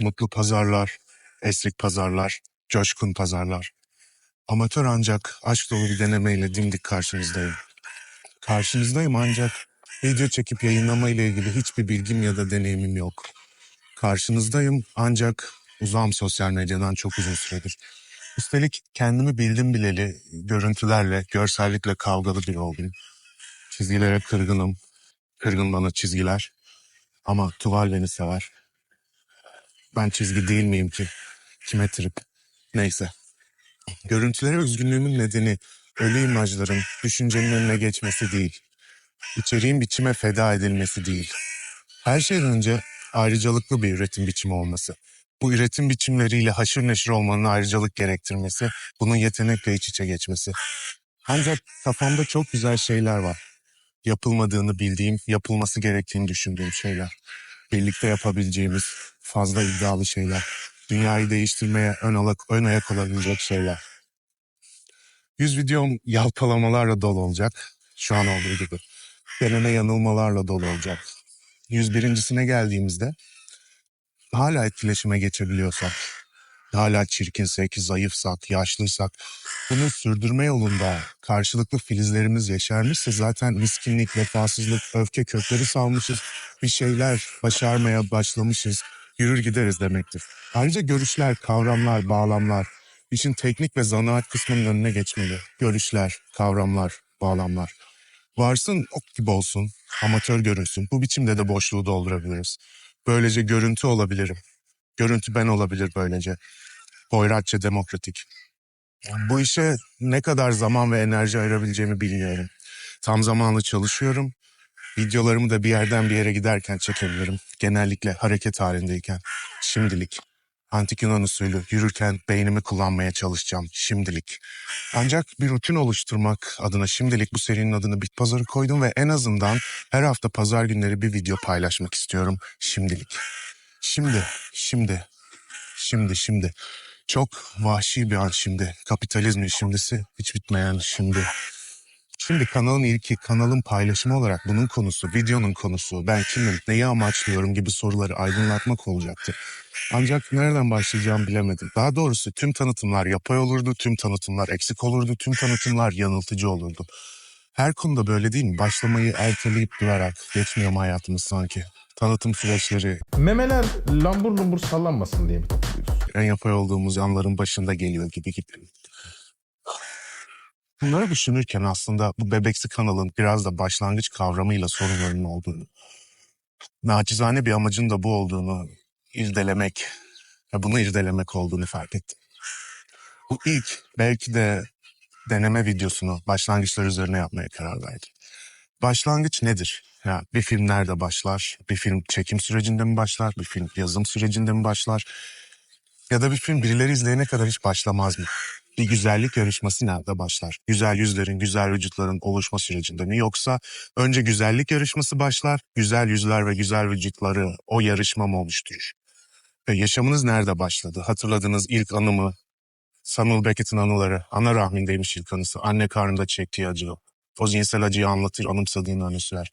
mutlu pazarlar, esrik pazarlar, coşkun pazarlar. Amatör ancak aşk dolu bir denemeyle dimdik karşınızdayım. Karşınızdayım ancak video çekip yayınlama ile ilgili hiçbir bilgim ya da deneyimim yok. Karşınızdayım ancak uzağım sosyal medyadan çok uzun süredir. Üstelik kendimi bildim bileli görüntülerle, görsellikle kavgalı biri oldum. Çizgilere kırgınım. Kırgın bana çizgiler. Ama tuval beni sever. Ben çizgi değil miyim ki? Kime trip? Neyse. Görüntülere üzgünlüğümün nedeni ölü imajların düşüncenin önüne geçmesi değil. İçeriğin biçime feda edilmesi değil. Her şeyden önce ayrıcalıklı bir üretim biçimi olması. Bu üretim biçimleriyle haşır neşir olmanın ayrıcalık gerektirmesi, bunun yetenekle iç içe geçmesi. Ancak kafamda çok güzel şeyler var. Yapılmadığını bildiğim, yapılması gerektiğini düşündüğüm şeyler. Birlikte yapabileceğimiz fazla iddialı şeyler. Dünyayı değiştirmeye ön, alak, ön ayak olabilecek şeyler. Yüz videom yalpalamalarla dolu olacak. Şu an olduğu gibi. Deneme yanılmalarla dolu olacak. 101.sine geldiğimizde hala etkileşime geçebiliyorsak, hala çirkinsek, zayıfsak, yaşlıysak, bunu sürdürme yolunda karşılıklı filizlerimiz yeşermişse zaten miskinlik, vefasızlık, öfke kökleri salmışız, bir şeyler başarmaya başlamışız, yürür gideriz demektir. Ayrıca görüşler, kavramlar, bağlamlar, işin teknik ve zanaat kısmının önüne geçmeli. Görüşler, kavramlar, bağlamlar. Varsın ok gibi olsun, amatör görünsün. Bu biçimde de boşluğu doldurabiliriz. Böylece görüntü olabilirim. Görüntü ben olabilir böylece. Hoyratça demokratik. Bu işe ne kadar zaman ve enerji ayırabileceğimi bilmiyorum. Tam zamanlı çalışıyorum. Videolarımı da bir yerden bir yere giderken çekebilirim. Genellikle hareket halindeyken. Şimdilik. Antik Yunan usulü yürürken beynimi kullanmaya çalışacağım şimdilik. Ancak bir rutin oluşturmak adına şimdilik bu serinin adını Bit Pazarı koydum ve en azından her hafta pazar günleri bir video paylaşmak istiyorum şimdilik. Şimdi, şimdi, şimdi, şimdi. Çok vahşi bir an şimdi. Kapitalizmin şimdisi hiç bitmeyen şimdi. Şimdi kanalın ilki, kanalın paylaşımı olarak bunun konusu, videonun konusu, ben kimim, neyi amaçlıyorum gibi soruları aydınlatmak olacaktı. Ancak nereden başlayacağımı bilemedim. Daha doğrusu tüm tanıtımlar yapay olurdu, tüm tanıtımlar eksik olurdu, tüm tanıtımlar yanıltıcı olurdu. Her konuda böyle değil mi? Başlamayı erteleyip durarak geçmiyor mu hayatımız sanki? Tanıtım süreçleri Memeler lambur lumbur sallanmasın diye mi takılıyorsun? en yapay olduğumuz anların başında geliyor gibi gibi. Bunları düşünürken aslında bu bebeksi kanalın biraz da başlangıç kavramıyla sorunlarının olduğunu, naçizane bir amacın da bu olduğunu irdelemek bunu irdelemek olduğunu fark ettim. Bu ilk belki de deneme videosunu başlangıçlar üzerine yapmaya karar verdim. Başlangıç nedir? Ya bir film nerede başlar? Bir film çekim sürecinde mi başlar? Bir film yazım sürecinde mi başlar? Ya da bir film birileri izleyene kadar hiç başlamaz mı? Bir güzellik yarışması nerede başlar? Güzel yüzlerin, güzel vücutların oluşma sürecinde mi? Yoksa önce güzellik yarışması başlar, güzel yüzler ve güzel vücutları o yarışma mı oluşturur? Ve yaşamınız nerede başladı? Hatırladığınız ilk anımı, Samuel Beckett'in anıları, ana rahmindeymiş ilk anısı, anne karnında çektiği acı. O zihinsel acıyı anlatır, anımsadığını anı sürer.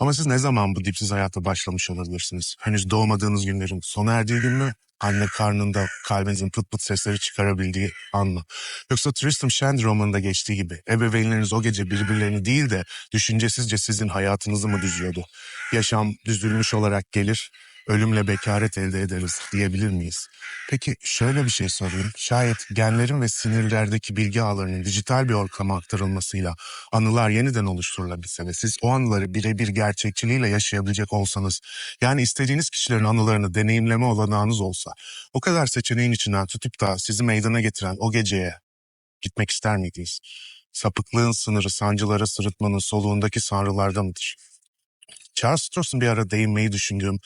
Ama siz ne zaman bu dipsiz hayata başlamış olabilirsiniz? Henüz doğmadığınız günlerin sona erdiği gün mü? Anne karnında kalbinizin pıt pıt sesleri çıkarabildiği an mı? Yoksa Tristram Shandy romanında geçtiği gibi ebeveynleriniz o gece birbirlerini değil de düşüncesizce sizin hayatınızı mı düzüyordu? Yaşam düzülmüş olarak gelir, ölümle bekaret elde ederiz diyebilir miyiz? Peki şöyle bir şey sorayım. Şayet genlerin ve sinirlerdeki bilgi ağlarının dijital bir ortama aktarılmasıyla anılar yeniden oluşturulabilse ve siz o anıları birebir gerçekçiliğiyle yaşayabilecek olsanız, yani istediğiniz kişilerin anılarını deneyimleme olanağınız olsa, o kadar seçeneğin içinden tutup da sizi meydana getiren o geceye gitmek ister miydiniz? Sapıklığın sınırı sancılara sırıtmanın soluğundaki sanrılarda mıdır? Charles Stross'un bir ara değinmeyi düşündüğüm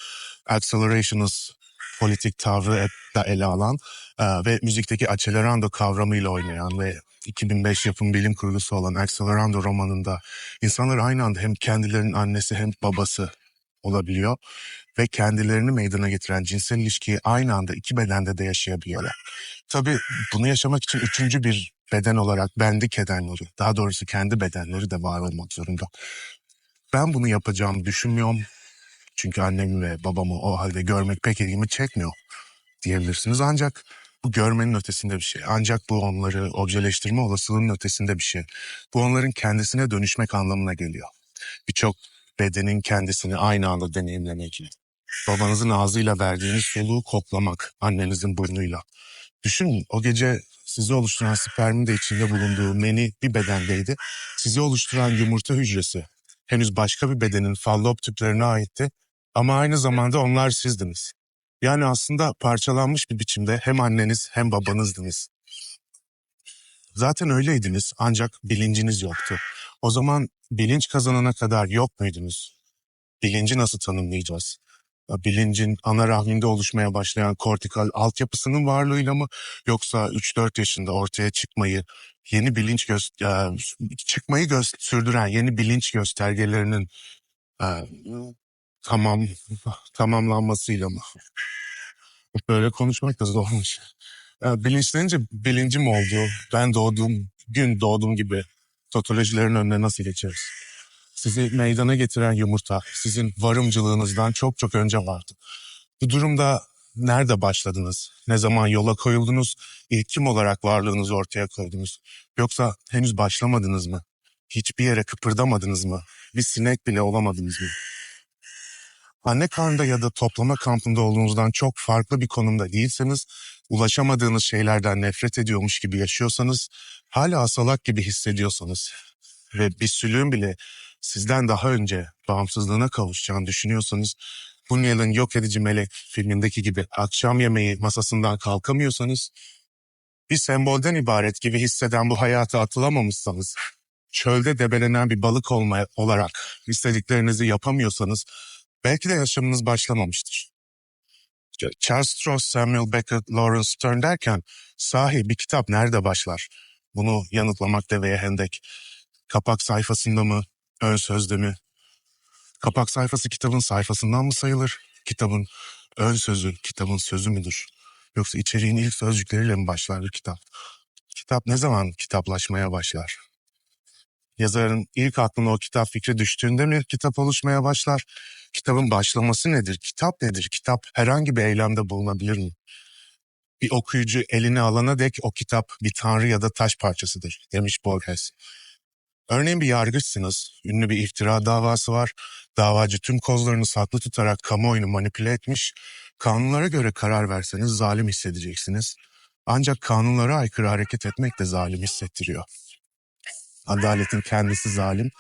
Accelerationist politik tavrı da ele alan e, ve müzikteki accelerando kavramıyla oynayan ve 2005 yapım bilim kurgusu olan Accelerando romanında insanlar aynı anda hem kendilerinin annesi hem babası olabiliyor ve kendilerini meydana getiren cinsel ilişkiyi aynı anda iki bedende de yaşayabiliyorlar. Tabii bunu yaşamak için üçüncü bir beden olarak bendik edenleri, daha doğrusu kendi bedenleri de var olmak zorunda. Ben bunu yapacağımı düşünmüyorum. Çünkü annemi ve babamı o halde görmek pek ilgimi çekmiyor. diyebilirsiniz. Ancak bu görmenin ötesinde bir şey. Ancak bu onları objeleştirme olasılığının ötesinde bir şey. Bu onların kendisine dönüşmek anlamına geliyor. Birçok bedenin kendisini aynı anda deneyimlemek. Babanızın ağzıyla verdiğiniz soluğu koklamak, annenizin burnuyla. Düşünün o gece sizi oluşturan spermin de içinde bulunduğu meni bir bedendeydi. Sizi oluşturan yumurta hücresi henüz başka bir bedenin fallop tüplerine aitti. Ama aynı zamanda onlar sizdiniz. Yani aslında parçalanmış bir biçimde hem anneniz hem babanızdınız. Zaten öyleydiniz ancak bilinciniz yoktu. O zaman bilinç kazanana kadar yok muydunuz? Bilinci nasıl tanımlayacağız? Bilincin ana rahminde oluşmaya başlayan kortikal altyapısının varlığıyla mı yoksa 3-4 yaşında ortaya çıkmayı yeni bilinç gö- e, çıkmayı gö- sürdüren yeni bilinç göstergelerinin e, tamam tamamlanmasıyla mı? Böyle konuşmak da zormuş. E, bilinçlenince bilincim oldu. Ben doğduğum gün doğduğum gibi totolojilerin önüne nasıl geçeriz? Sizi meydana getiren yumurta sizin varımcılığınızdan çok çok önce vardı. Bu durumda nerede başladınız? Ne zaman yola koyuldunuz? İlk kim olarak varlığınızı ortaya koydunuz? Yoksa henüz başlamadınız mı? Hiçbir yere kıpırdamadınız mı? Bir sinek bile olamadınız mı? Anne karnında ya da toplama kampında olduğunuzdan çok farklı bir konumda değilseniz, ulaşamadığınız şeylerden nefret ediyormuş gibi yaşıyorsanız, hala salak gibi hissediyorsanız ve bir sülüğün bile sizden daha önce bağımsızlığına kavuşacağını düşünüyorsanız, Bunyal'ın Yok Edici Melek filmindeki gibi akşam yemeği masasından kalkamıyorsanız, bir sembolden ibaret gibi hisseden bu hayata atılamamışsanız, çölde debelenen bir balık olma olarak istediklerinizi yapamıyorsanız, belki de yaşamınız başlamamıştır. Charles Stross, Samuel Beckett, Lawrence Stern derken sahi bir kitap nerede başlar? Bunu yanıtlamak deveye hendek. Kapak sayfasında mı, ön sözde mi? Kapak sayfası kitabın sayfasından mı sayılır? Kitabın ön sözü kitabın sözü müdür? Yoksa içeriğin ilk sözcükleriyle mi başlar bir kitap? Kitap ne zaman kitaplaşmaya başlar? Yazarın ilk aklına o kitap fikri düştüğünde mi kitap oluşmaya başlar? Kitabın başlaması nedir? Kitap nedir? Kitap herhangi bir eylemde bulunabilir mi? Bir okuyucu eline alana dek o kitap bir tanrı ya da taş parçasıdır demiş Borges. Örneğin bir yargıçsınız, ünlü bir iftira davası var. Davacı tüm kozlarını saklı tutarak kamuoyunu manipüle etmiş. Kanunlara göre karar verseniz zalim hissedeceksiniz. Ancak kanunlara aykırı hareket etmek de zalim hissettiriyor. Adaletin kendisi zalim.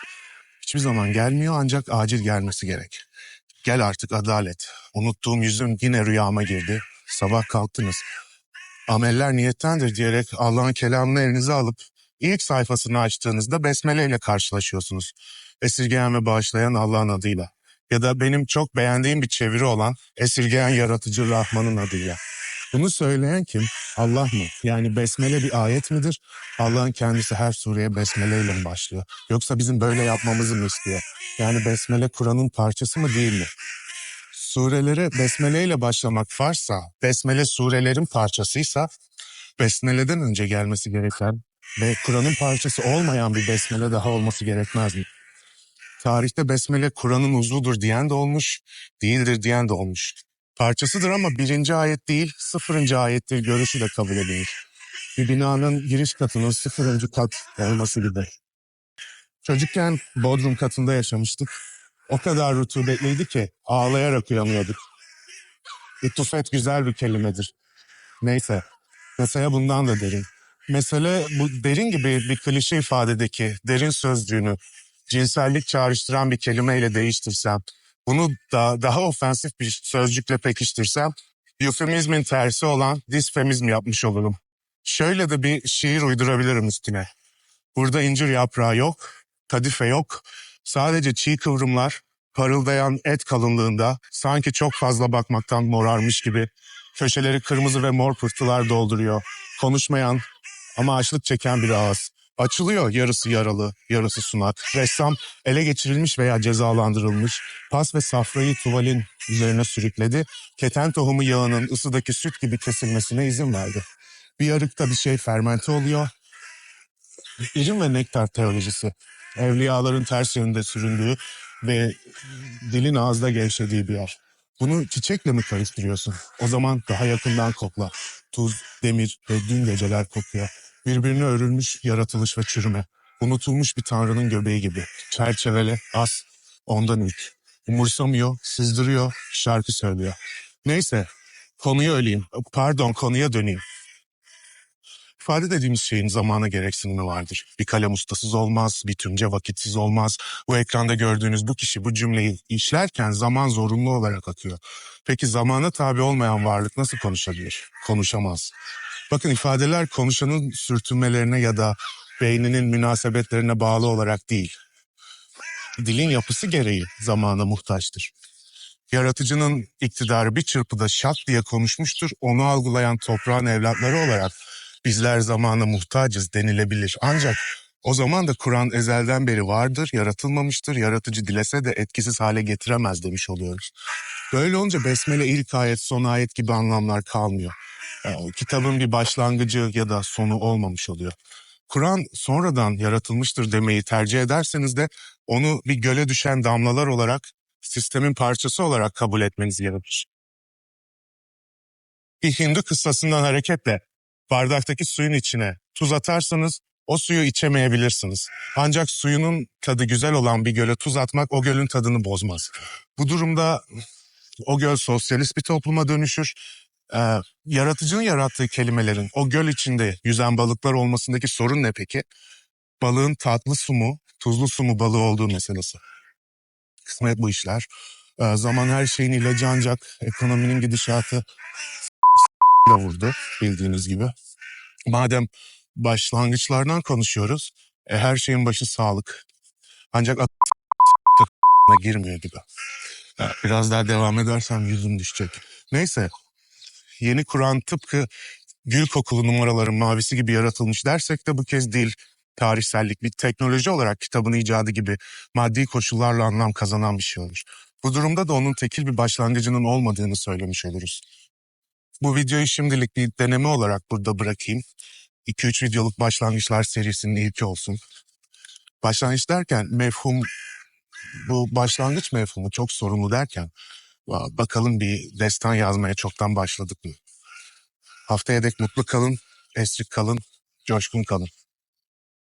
Hiçbir zaman gelmiyor ancak acil gelmesi gerek. Gel artık adalet. Unuttuğum yüzüm yine rüyama girdi. Sabah kalktınız. Ameller niyettendir diyerek Allah'ın kelamını elinize alıp ilk sayfasını açtığınızda besmele ile karşılaşıyorsunuz. Esirgeyen ve bağışlayan Allah'ın adıyla. Ya da benim çok beğendiğim bir çeviri olan esirgeyen yaratıcı Rahman'ın adıyla. Bunu söyleyen kim? Allah mı? Yani besmele bir ayet midir? Allah'ın kendisi her sureye besmele ile mi başlıyor? Yoksa bizim böyle yapmamızı mı istiyor? Yani besmele Kur'an'ın parçası mı değil mi? Surelere besmele ile başlamak varsa, besmele surelerin parçasıysa, besmeleden önce gelmesi gereken ve Kur'an'ın parçası olmayan bir besmele daha olması gerekmez mi? Tarihte besmele Kur'an'ın uzvudur diyen de olmuş, değildir diyen de olmuş. Parçasıdır ama birinci ayet değil, sıfırıncı ayettir görüşü de kabul edilir. Bir binanın giriş katının sıfırıncı kat olması gibi. Çocukken Bodrum katında yaşamıştık. O kadar rutubetliydi ki ağlayarak uyanıyorduk. İtufet güzel bir kelimedir. Neyse, mesele bundan da derin. Mesele bu derin gibi bir klişe ifadedeki derin sözcüğünü cinsellik çağrıştıran bir kelimeyle değiştirsem, bunu da daha ofensif bir sözcükle pekiştirsem, eufemizmin tersi olan disfemizm yapmış olurum. Şöyle de bir şiir uydurabilirim üstüne. Burada incir yaprağı yok, kadife yok. Sadece çiğ kıvrımlar, parıldayan et kalınlığında sanki çok fazla bakmaktan morarmış gibi. Köşeleri kırmızı ve mor pıhtılar dolduruyor. Konuşmayan ama açlık çeken bir ağız. Açılıyor yarısı yaralı, yarısı sunak. Ressam ele geçirilmiş veya cezalandırılmış. Pas ve safrayı tuvalin üzerine sürükledi. Keten tohumu yağının ısıdaki süt gibi kesilmesine izin verdi. Bir yarıkta bir şey fermente oluyor. İrim ve nektar teolojisi. Evliyaların ters yönde süründüğü ve dilin ağızda gevşediği bir yer. Bunu çiçekle mi karıştırıyorsun? O zaman daha yakından kokla. Tuz, demir ve dün geceler kokuyor. Birbirine örülmüş yaratılış ve çürüme. Unutulmuş bir tanrının göbeği gibi. Çerçevele, az, ondan ilk. Umursamıyor, sızdırıyor, şarkı söylüyor. Neyse, konuya öleyim. Pardon, konuya döneyim. İfade dediğimiz şeyin zamana gereksinimi vardır. Bir kalem ustasız olmaz, bir tümce vakitsiz olmaz. Bu ekranda gördüğünüz bu kişi bu cümleyi işlerken zaman zorunlu olarak akıyor. Peki zamana tabi olmayan varlık nasıl konuşabilir? Konuşamaz. Bakın ifadeler konuşanın sürtünmelerine ya da beyninin münasebetlerine bağlı olarak değil. Dilin yapısı gereği zamana muhtaçtır. Yaratıcının iktidarı bir çırpıda şak diye konuşmuştur. Onu algılayan toprağın evlatları olarak bizler zamana muhtacız denilebilir. Ancak o zaman da Kur'an ezelden beri vardır, yaratılmamıştır. Yaratıcı dilese de etkisiz hale getiremez demiş oluyoruz. Böyle olunca besmele ilk ayet, son ayet gibi anlamlar kalmıyor. Yani kitabın bir başlangıcı ya da sonu olmamış oluyor. Kur'an sonradan yaratılmıştır demeyi tercih ederseniz de onu bir göle düşen damlalar olarak sistemin parçası olarak kabul etmeniz gerekir. Bir Hindu kıssasından hareketle bardaktaki suyun içine tuz atarsanız o suyu içemeyebilirsiniz. Ancak suyunun tadı güzel olan bir göle tuz atmak o gölün tadını bozmaz. Bu durumda o göl sosyalist bir topluma dönüşür. Ee, yaratıcının yarattığı kelimelerin o göl içinde yüzen balıklar olmasındaki sorun ne peki? Balığın tatlı su mu, tuzlu su mu balığı olduğu meselesi. Kısmet bu işler. Ee, zaman her şeyin ilacı ancak ekonominin gidişatı da vurdu bildiğiniz gibi. Madem başlangıçlardan konuşuyoruz, e, her şeyin başı sağlık. Ancak girmiyor gibi. Ya, Biraz daha devam edersem yüzüm düşecek. Neyse, yeni Kur'an tıpkı gül kokulu numaraların mavisi gibi yaratılmış dersek de bu kez değil. Tarihsellik bir teknoloji olarak kitabın icadı gibi maddi koşullarla anlam kazanan bir şey olur. Bu durumda da onun tekil bir başlangıcının olmadığını söylemiş oluruz. Bu videoyu şimdilik bir deneme olarak burada bırakayım. 2-3 videoluk başlangıçlar serisinin ilki olsun. Başlangıç derken mefhum, bu başlangıç mefhumu çok sorunlu derken bakalım bir destan yazmaya çoktan başladık mı? Haftaya dek mutlu kalın, esrik kalın, coşkun kalın.